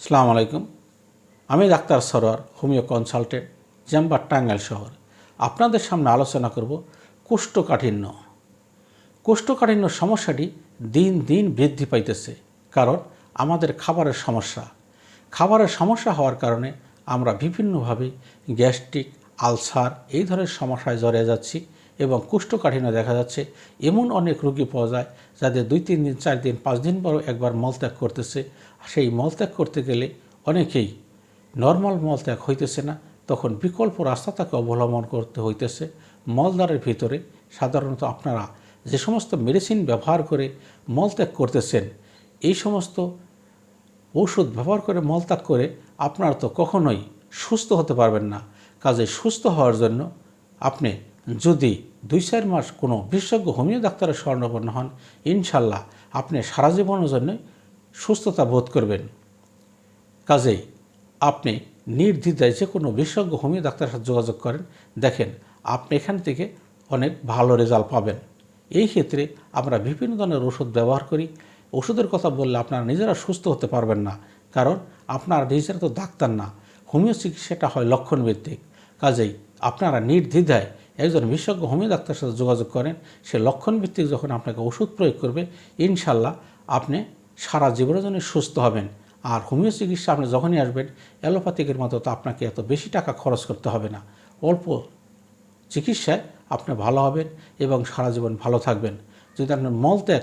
সালাম আলাইকুম। আমি doctor Sarwar, homeo consultant, chamber Tangail শহর। আপনাদের সামনে আলোচনা করব কোষ্ঠকাঠিন্য। কোষ্ঠকাঠিন্য সমস্যাটি দিন দিন বৃদ্ধি পাইতেছে, কারণ আমাদের খাবারের সমস্যা। খাবারের সমস্যা হওয়ার কারণে আমরা বিভিন্নভাবে গ্যাস্ট্রিক, আলসার এই ধরনের সমস্যায় জড়িয়ে যাচ্ছি। এবং কুষ্ঠকাঠিন্য দেখা যাচ্ছে। এমন অনেক রোগী পাওয়া যায় যাদের দুই, তিন দিন, চার দিন, পাঁচ দিন পরও একবার মলত্যাগ করতেছে। সেই মলত্যাগ করতে গেলে অনেকেই নর্মাল মলত্যাগ হইতেছে না, তখন বিকল্প রাস্তা তাকে অবলম্বন করতে হইতেছে। মলদ্বারের ভিতরে সাধারণত আপনারা যে সমস্ত মেডিসিন ব্যবহার করে মলত্যাগ করতেছেন, এই সমস্ত ঔষধ ব্যবহার করে মলত্যাগ করে আপনারা তো কখনোই সুস্থ হতে পারবেন না। কাজে সুস্থ হওয়ার জন্য আপনি যদি দুই চার মাস কোনো বিশেষজ্ঞ হোমিও ডাক্তারের স্বর্ণপন্ন হন, ইনশাল্লাহ আপনি সারা জীবনের জন্য সুস্থতা বোধ করবেন। কাজেই আপনি নির্দ্বিধায় যে কোনো বিশেষজ্ঞ হোমিও ডাক্তারের সাথে যোগাযোগ করেন, দেখেন আপনি এখান থেকে অনেক ভালো রেজাল্ট পাবেন। এই ক্ষেত্রে আমরা বিভিন্ন ধরনের ওষুধ ব্যবহার করি। ওষুধের কথা বললে আপনারা নিজেরা সুস্থ হতে পারবেন না, কারণ আপনারা নিজেরা তো ডাক্তার না। হোমিও চিকিৎসাটা হয় লক্ষণভিত্তিক। কাজেই আপনারা নির্দ্বিধায় একজন বিশেষজ্ঞ হোমিও ডাক্তারের সাথে যোগাযোগ করেন, সে লক্ষণভিত্তিক যখন আপনাকে ওষুধ প্রয়োগ করবে, ইনশাল্লাহ আপনি সারা জীবনের জন্য সুস্থ হবেন। আর হোমিও চিকিৎসা আপনি যখনই আসবেন, অ্যালোপ্যাথিকের মতো তো আপনাকে এত বেশি টাকা খরচ করতে হবে না। অল্প চিকিৎসায় আপনি ভালো হবেন এবং সারা জীবন ভালো থাকবেন। যদি আপনার মলত্যাগ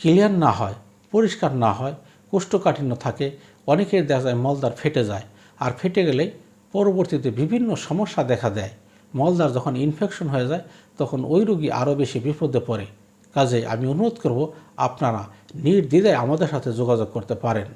ক্লিয়ার না হয়, পরিষ্কার না হয়, কোষ্ঠকাঠিন্য থাকে, অনেকের দেখা যায় মলদার ফেটে যায়। আর ফেটে গেলে পরবর্তীতে বিভিন্ন সমস্যা দেখা দেয়। মলদার যখন ইনফেকশন হয়ে যায়, তখন ওই রুগী আরও বেশি বিপদে পড়ে। কাজে আমি অনুরোধ করব, আপনারা নির্দ্বিধায় আমাদের সাথে যোগাযোগ করতে পারেন।